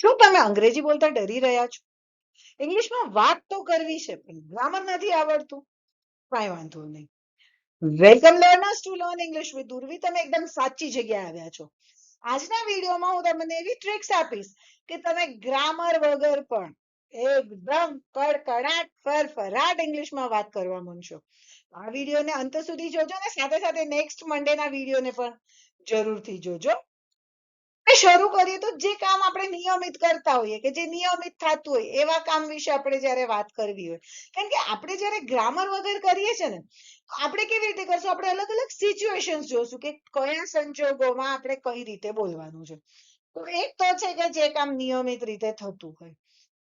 શું તમે અંગ્રેજી બોલતા ડરી રહ્યા છો? ઇંગ્લિશમાં વાત તો કરવી છે, પણ ગ્રામર નથી આવડતું. કાંઈ વાંધો નહીં. Welcome learners to learn English with Durvi તમે એકદમ સાચી જગ્યાએ આવ્યા છો. આજના વિડીયોમાં હું તમને એવી ટ્રિક્સ આપીશ કે તમે ગ્રામર વગર પણ એકદમ કડકડાટ, ફરફરાટ ઇંગ્લિશમાં વાત કરવા માંગશો. આ વિડીયોને અંત સુધી જોજો ને સાથે સાથે નેક્સ્ટ મંડેના વિડીયોને પણ જરૂરથી જોજો. શરૂ કરીએ તો જે કામ આપણે નિયમિત કરતા હોઈએ કે જે નિયમિત થતું હોય, એવા કામ વિશે આપણે જ્યારે વાત કરવી હોય. કારણ કે આપણે જ્યારે ગ્રામર વગર કરીએ છીએ ને, આપણે કેવી રીતે કરશું? આપણે અલગ અલગ સિચ્યુએશન જોશું કે કયા સંજોગોમાં આપણે કઈ રીતે બોલવાનું છે. તો એક તો છે કે જે કામ નિયમિત રીતે થતું હોય.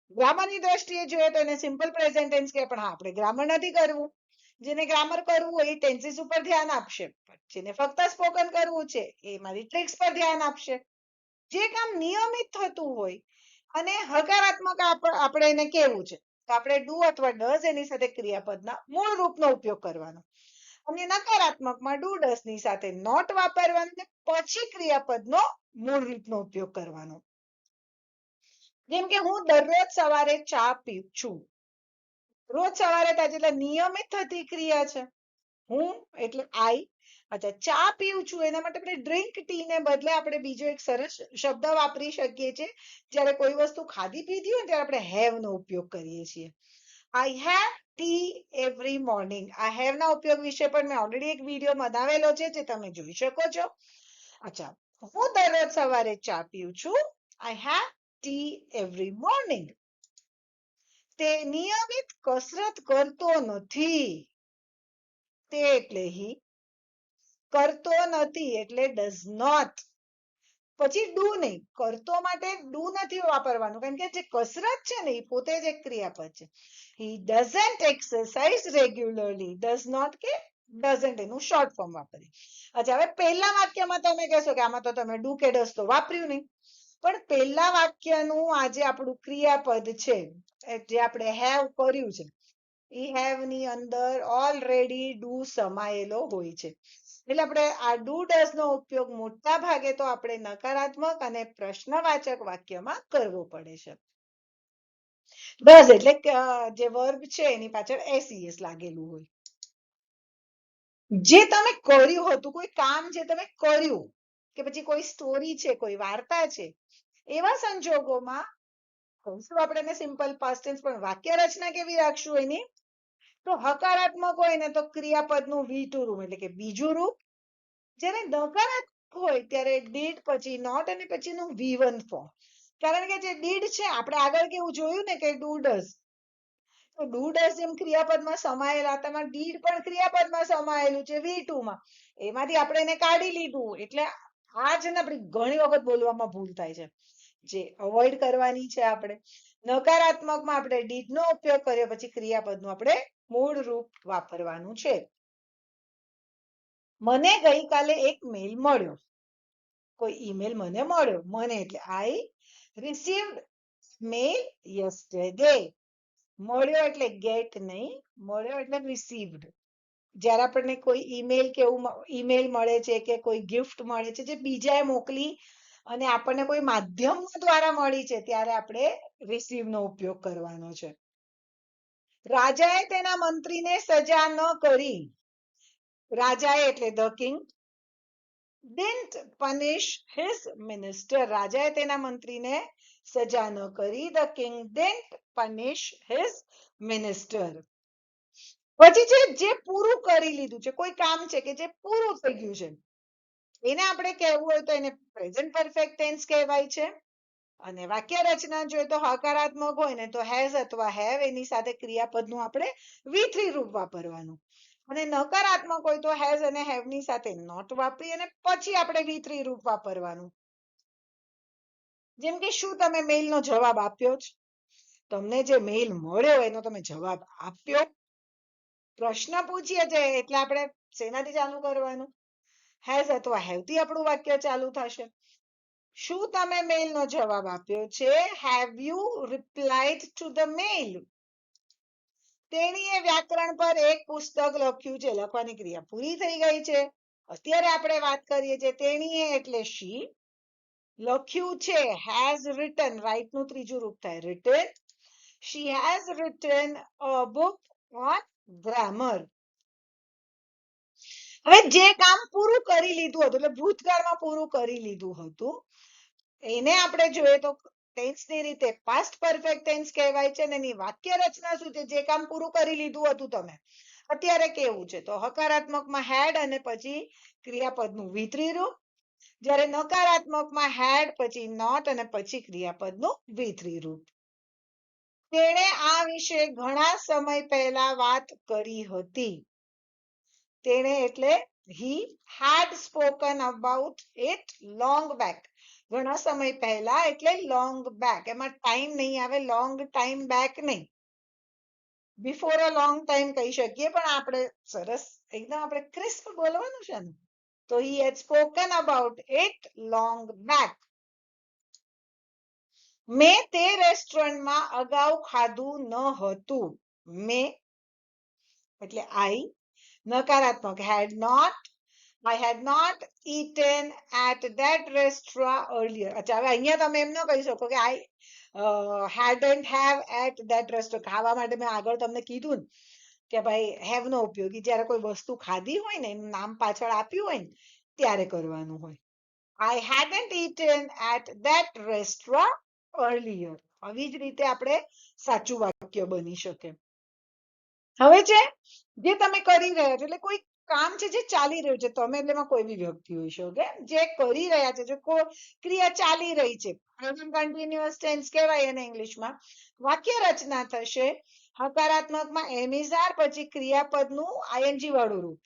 ગ્રામરની દ્રષ્ટિએ જોઈએ તો એને સિમ્પલ પ્રેઝન્ટ ટેન્સ કે પણ આપણે ગ્રામર નથી કરવું. જેને ગ્રામર કરવું હોય એ ટેન્સીસ ઉપર ધ્યાન આપશે. જેને ફક્ત સ્પોકન કરવું છે, એ મારી ટ્રિક્સ પર ધ્યાન આપશે. જે કામ નિયમિત થતું હોય અને હકારાત્મક આપણે એને કેવું છે. તો આપણે ડુ અથવા ડઝ એની સાથે ક્રિયાપદના મૂળ રૂપનો ઉપયોગ કરવાનો. અને નકારાત્મકમાં ડુ ડઝની સાથે નોટ વાપરવાનું પછી ક્રિયાપદનો મૂળ રૂપનો ઉપયોગ કરવાનો. જેમ કે હું દરરોજ સવારે ચા પીઉં છું. રોજ સવારે છે એટલે નિયમિત થતી ક્રિયા છે. હું એટલે આઈ અચ્છા, ચા પીવું છું. એના માટે આપણે ડ્રિંક ટી ને બદલે આપણે બીજો એક સરસ શબ્દ વાપરી શકીએ છીએ. જ્યારે કોઈ વસ્તુ ખાધી પીધી હોય ત્યારે આપણે હેવ નો ઉપયોગ કરીએ છીએ. I have tea every morning આ હેવ ના ઉપયોગ વિશે પણ મેં ઓલરેડી એક વીડિયો બનાવેલો છે, જે તમે જોઈ શકો છો. અચ્છા, હું દરરોજ સવારે ચા પીઉં છું. I have tea every morning તે નિયમિત કસરત કરતો નથી. તે એટલે હી કરતો નથી એટલે ડઝ નોટ પછી ડુ નહીં, કરતો માટે ડુ નથી વાપરવાનું કારણ કે જે કસરત છે ને એ પોતે જ એક ક્રિયાપદ છે. He doesn't exercise regularly does not કે ડઝન્ટ એનું શોર્ટ ફોર્મ વાપરીએ અચ્છા, હવે પહેલા વાક્યમાં તમે કહેશો કે આમાં તો તમે ડુ કે ડઝ તો વાપર્યું નહીં. પણ પહેલા વાક્યનું આજે આપણું ક્રિયાપદ છે જે આપણે હેવ કર્યું છે, એ હેવની અંદર ઓલરેડી ડુ સમાયેલો હોય છે. એટલે આપણે આ ડુ ડઝ ઉપયોગ મોટા ભાગે તો આપણે નકારાત્મક અને પ્રશ્નવાચક વાક્યમાં કરવો પડે છે. ડઝ એટલે જે વર્બ છે એની પાછળ એસીએસ લાગેલું હોય. જે તમે કર્યું હતું, કોઈ કામ જે તમે કર્યું, કે પછી કોઈ સ્ટોરી છે, કોઈ વાર્તા છે, એવા સંજોગોમાં કહીશું આપણે સિમ્પલ પાસ્ટ પણ વાક્ય રચના કેવી રાખશું એની? તો હકારાત્મક હોય ને તો ક્રિયાપદનું વી ટુ રૂપ, એટલે કે બીજું રૂપ. જ્યારે નકારાત્મક હોય ત્યારે ડીડ પછી નોટ અને પછીનું વી વન ફોર્મ. કારણ કે જે ડીડ છે, આપણે આગળ કેવું જોયું ને કે ડુ ડઝ તો ડુ ડઝ જેમ ક્રિયાપદમાં સમાયેલા તેમાં ડીડ પણ ક્રિયાપદમાં સમાયેલું છે વી ટુ માં એમાંથી આપણે એને કાઢી લીધું. એટલે આ છે ને આપણી ઘણી વખત બોલવામાં ભૂલ થાય છે. જે અવોઇડ કરવાની છે આપણે. નકારાત્મકમાં આપણે ડીડનો ઉપયોગ કર્યો, પછી ક્રિયાપદનું આપણે મૂળ રૂપ વાપરવાનું છે. મને ગઈકાલે એક મેલ મળ્યો. કોઈ ઈમેલ મને મળ્યો. મને એટલે આઈ રિસીવ્ડ મેલ યસ્ટરડે મળ્યો એટલે ગેટ નહીં, મળ્યો એટલે રિસીવ્ડ જ્યારે આપણને કોઈ ઈમેલ કે એવું ઈમેલ મળે છે કે કોઈ ગિફ્ટ મળે છે, જે બીજાએ મોકલી અને આપણને કોઈ માધ્યમ દ્વારા મળી છે, ત્યારે આપણે રિસીવ નો ઉપયોગ કરવાનો છે. રાજાએ તેના મંત્રીને સજા ન કરી. રાજાએ એટલે the king didn't punish his minister. રાજાએ તેના મંત્રીને સજા ન કરી. The king didn't punish his minister. પછી છે, જે પૂરું કરી લીધું છે, કોઈ કામ છે કે જે પૂરું થઈ ગયું છે એને આપણે કહેવું હોય તો એને પ્રેઝન્ટ પરફેક્ટ ટેન્સ કહેવાય છે. અને વાક્ય રચના જોઈએ તો હકારાત્મક હોય ને તો હેઝ અથવા હેવ એની સાથે ક્રિયાપદનું આપણે વી થ્રી રૂપ વાપરવાનું. અને નકારાત્મક હોય તો હેઝ અને હેવની સાથે નોટ વાપરી અને પછી આપણે વી થ્રી રૂપ વાપરવાનું. જેમ કે શું તમે મેઇલ નો જવાબ આપ્યો છે તમને જે મેઇલ મળ્યો એનો તમે જવાબ આપ્યો? પ્રશ્ન પૂછીએ છે એટલે આપણે શેનાથી ચાલુ કરવાનું? હેઝ અથવા હેવથી આપણું વાક્ય ચાલુ થશે. શું તમે મેઇલ નો જવાબ આપ્યો છે? Have you replied to the mail તેણીએ વ્યાકરણ પર એક પુસ્તક લખ્યું છે, લખવાની ક્રિયા પૂરી થઈ ગઈ છે. અત્યારે આપણે વાત કરીએ છીએ તેણીએ એટલે શી લખ્યું છે હેઝ રિટન રાઇટનું ત્રીજું રૂપ થાય written she has written a book on grammar. હવે જે કામ પૂરું કરી લીધું હતું, એટલે ભૂતકાળમાં પૂરું કરી લીધું હતું, એને આપણે જોઈએ તો ટેન્સની રીતે પાસ્ટ પરફેક્ટ ટેન્સ કહેવાય છે અને એની વાક્ય રચના શું છે? જે કામ પૂરું કરી લીધું હતું તમે. અત્યારે કેવું છે? તો હકારાત્મકમાં હેડ અને પછી ક્રિયાપદનું વિતરી રૂપ જ્યારે નકારાત્મકમાં હેડ પછી નોટ અને પછી ક્રિયાપદનું વિતરી રૂપ તેણે આ વિશે ઘણા સમય પહેલા વાત કરી હતી. તેણે એટલે he had spoken about it long back ઘણા સમય પહેલા એટલે લોંગ બેક એમાં ટાઈમ નહીં આવે લોંગ ટાઈમ બેક નહીં. બિફોર અ લોંગ ટાઈમ કહી શકીએ, પણ આપણે સરસ, એકદમ આપણે ક્રિસ્પ બોલવાનું છે ને, તો he had spoken about it long back મેં તે રેસ્ટોરન્ટમાં અગાઉ ખાધું ન હતું. મેં, એટલે આઈ નકારાત્મક had not I had not eaten at that restaurant earlier અચ્છા હવે અહીંયા તમે એમ ન કહી શકો કે uh, hadn't have at that restaurant ખાવા માટે મેં આગળ તમને કીધું ને કે ભાઈ have નો ઉપયોગી જ્યારે કોઈ વસ્તુ ખાધી હોય ને એનું નામ પાછળ આપ્યું હોય ને ત્યારે કરવાનું હોય I hadn't eaten at that restaurant earlier આવી જ રીતે આપણે સાચું વાક્ય બની શકે હવે છે જે તમે કરી રહ્યા છો, એટલે કોઈ કામ છે જે ચાલી રહ્યું છે તમે એટલે કોઈ બી વ્યક્તિ હોઈ શકે. જે કરી રહ્યા છે, જે ક્રિયા ચાલી રહી છે પ્રેઝન્ટ કન્ટિન્યુઅસ ટેન્સ કહેવાય એને ઇંગ્લિશમાં. વાક્ય રચના થશે, હકારાત્મકમાં એમિઝાર, પછી ક્રિયાપદનું આઈએનજી વાળું રૂપ.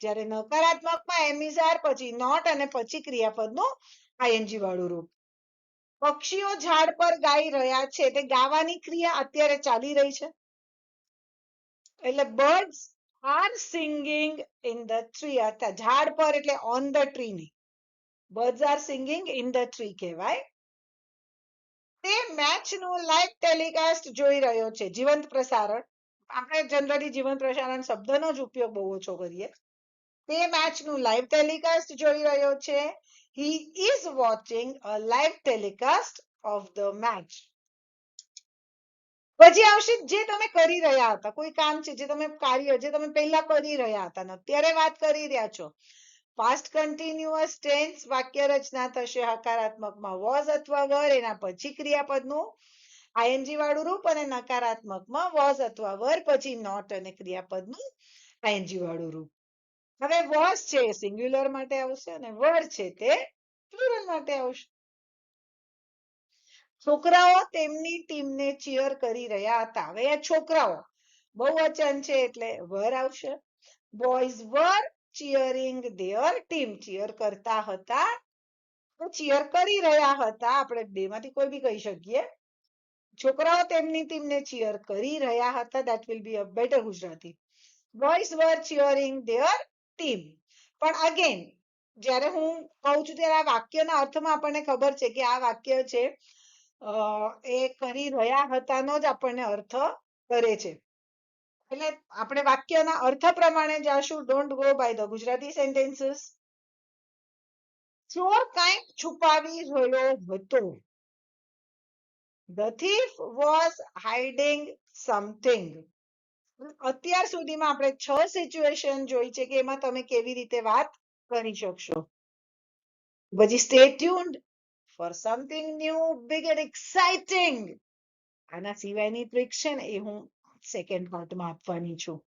જ્યારે નકારાત્મકમાં એમિઝાર, પછી નોટ અને પછી ક્રિયાપદનું આઈએનજી વાળું રૂપ. પક્ષીઓ ઝાડ પર ગાઈ રહ્યા છે તે ગાવાની ક્રિયા અત્યારે ચાલી રહી છે. એટલે birds are singing in the tree અર્થાત ઝાડ પર એટલે ઓન ધ ટ્રી નહીં birds are singing in the tree કહેવાય. તે મેચનું લાઈવ ટેલિકાસ્ટ જોઈ રહ્યો છે. જીવંત પ્રસારણ. આપણે જનરલી જીવંત પ્રસારણ શબ્દનો જ ઉપયોગ બહુ ઓછો કરીએ. તે મેચનું લાઈવ ટેલિકાસ્ટ જોઈ રહ્યો છે. He is watching a live telecast of the match. પછી આવશે જે તમે કરી રહ્યા હતા. કોઈ કામ છે જે તમે કાર્ય, જે તમે પહેલા કરી રહ્યા હતા અત્યારે વાત કરી રહ્યા છો. પાસ્ટ કન્ટિન્યુઅસ ટેન્સ વાક્ય રચના થશે હકારાત્મકમાં. વોઝ અથવા વર એના પછી ક્રિયાપદનું. આઈએનજી વાળું રૂપ અને નકારાત્મકમાં વોઝ અથવા વર પછી નોટ અને ક્રિયાપદનું આઈએનજી વાળું રૂપ. હવે વોઝ છે સિંગ્યુલર માટે આવશે અને વર છે તે પ્લુરલ માટે આવશે. છોકરાઓ તેમની ટીમને ચીયર કરી રહ્યા હતા. હવે આ છોકરાઓ બહુવચન છે એટલે વર આવશે. Boys var cheering their team cheer કરતા હતા. ચીયર કરી રહ્યા હતા. આપણે બે કોઈ બી કહી શકીએ. છોકરાઓ તેમની ટીમને ચીયર કરી રહ્યા હતા. That will be a better Gujarati. Boys were cheering their team પણ અગેન જ્યારે હું કહું છું ત્યારે આ વાક્યના અર્થમાં આપણને ખબર છે કે આ વાક્ય છે એ કરી રહ્યા હતાનો જ આપણને અર્થ કરે છે. એટલે આપણે વાક્યના અર્થ પ્રમાણે જાશું don't go by the Gujarati sentences ચોર કંઈક છુપાવી રહ્યો હતો. The thief was hiding something. અત્યાર સુધીમાં આપણે છ સિચ્યુએશન જોઈ છે કે એમાં તમે કેવી રીતે વાત કરી શકશો. પછી stay tuned for something new big and exciting આના સિવાયની ટ્રીક છે ને, એ હું સેકન્ડ પાર્ટમાં આપવાની છું.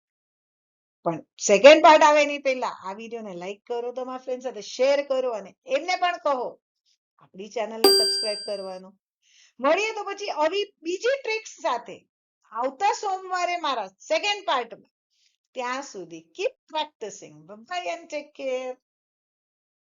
પણ સેકન્ડ પાર્ટ આવે એની પહેલા આ વિડીયોને લાઈક કરો, તમારા ફ્રેન્ડ સાથે શેર કરો અને એમને પણ કહો આપણી ચેનલને સબસ્ક્રાઇબ કરવાનું. મળીએ તો પછી આવી બીજી ટ્રિક્સ સાથે આવતા સોમવારે મારા સેકન્ડ પાર્ટમાં ત્યાં સુધી keep practising bye and take care